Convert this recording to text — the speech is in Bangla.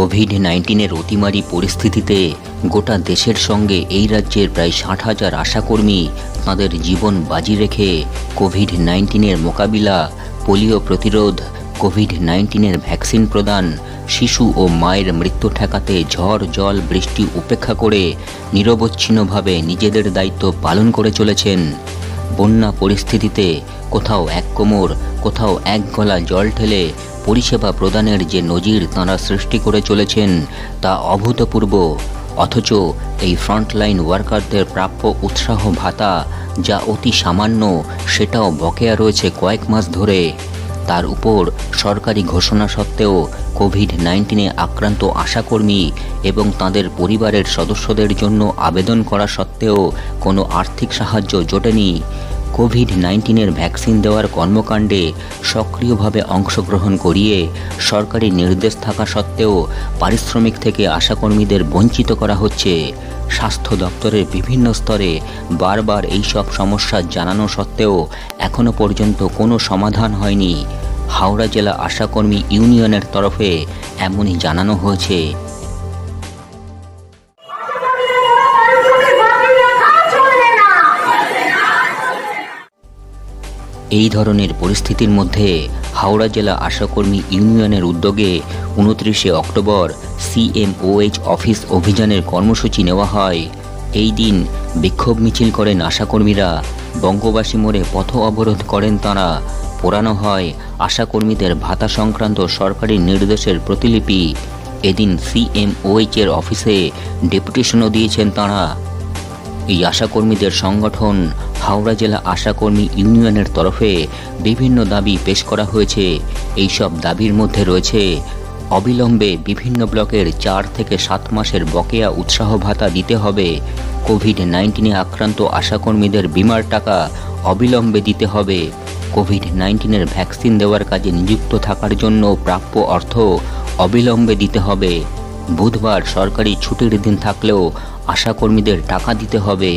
কোভিড নাইন্টিনের অতিমারি পরিস্থিতিতে গোটা দেশের সঙ্গে এই রাজ্যের প্রায় ষাট হাজার আশাকর্মী তাঁদের জীবন বাজি রেখে কোভিড নাইন্টিনের মোকাবিলা, পোলিও প্রতিরোধ কোভিড নাইন্টিনের ভ্যাকসিন প্রদান, শিশু ও মায়ের মৃত্যু ঠেকাতে ঝড়, জল, বৃষ্টি উপেক্ষা করে নিরবচ্ছিন্নভাবে নিজেদের দায়িত্ব পালন করে চলেছেন। বন্যা পরিস্থিতিতে কোথাও এক কোমর, কোথাও এক গলা জল ঠেলে পরিষেবা প্রদানের যে নজির তাঁরা সৃষ্টি করে চলেছেন তা অভূতপূর্ব। অথচ এই ফ্রন্টলাইন ওয়ার্কারদের প্রাপ্য উৎসাহ ভাতা যা অতি সামান্য, সেটাও বকেয়া রয়েছে কয়েক মাস ধরে। তার উপর সরকারি ঘোষণা সত্ত্বেও কোভিড নাইন্টিনে আক্রান্ত আশাকর্মী এবং তাদের পরিবারের সদস্যদের জন্য আবেদন করা সত্ত্বেও কোনো আর্থিক সাহায্য জোটেনি। কোভিড নাইন্টিনের ভ্যাকসিন দেওয়ার কর্মকাণ্ডে সক্রিয়ভাবে অংশগ্রহণ করিয়ে সরকারি নির্দেশ থাকা সত্ত্বেও পারিশ্রমিক থেকে আশাকর্মীদের বঞ্চিত করা হচ্ছে। স্বাস্থ্য দপ্তরের বিভিন্ন স্তরে বারবার এই সব সমস্যা জানানো সত্ত্বেও এখনও পর্যন্ত কোনো সমাধান হয়নি। হাওড়া জেলা আশাকর্মী ইউনিয়নের তরফে এমনই জানানো হয়েছে। এই ধরনের পরিস্থিতির মধ্যে হাওড়া জেলা আশাকর্মী ইউনিয়নের উদ্যোগে উনত্রিশে অক্টোবর সিএমওএইচ অফিস অভিযানের কর্মসূচি নেওয়া হয়। এই দিন বিক্ষোভ মিছিল করেন আশাকর্মীরা। বঙ্গবাসী মোড়ে পথ অবরোধ করেন তাঁরা। পোড়ানো হয় আশাকর্মীদের ভাতা সংক্রান্ত সরকারি নির্দেশের প্রতিলিপি। এদিন সিএমওএইচ এর অফিসে ডেপুটেশনও দিয়েছেন তাঁরা। এই আশাকর্মীদের সংগঠন হাওড়া জেলা আশাকর্মী ইউনিয়নের তরফে বিভিন্ন দাবি পেশ করা হয়েছে। এই সব দাবির মধ্যে রয়েছে অবিলম্বে বিভিন্ন ব্লকের চার থেকে সাত মাসের বকেয়া উৎসাহ ভাতা দিতে হবে। কোভিড নাইন্টিনে আক্রান্ত আশাকর্মীদের বিমার টাকা অবিলম্বে দিতে হবে। কোভিড নাইন্টিনের ভ্যাকসিন দেওয়ার কাজে নিযুক্ত থাকার জন্য প্রাপ্য অর্থ অবিলম্বে দিতে হবে। বুধবার সরকারি ছুটির দিন থাকলেও আশাকর্মীদের টাকা দিতে হবে।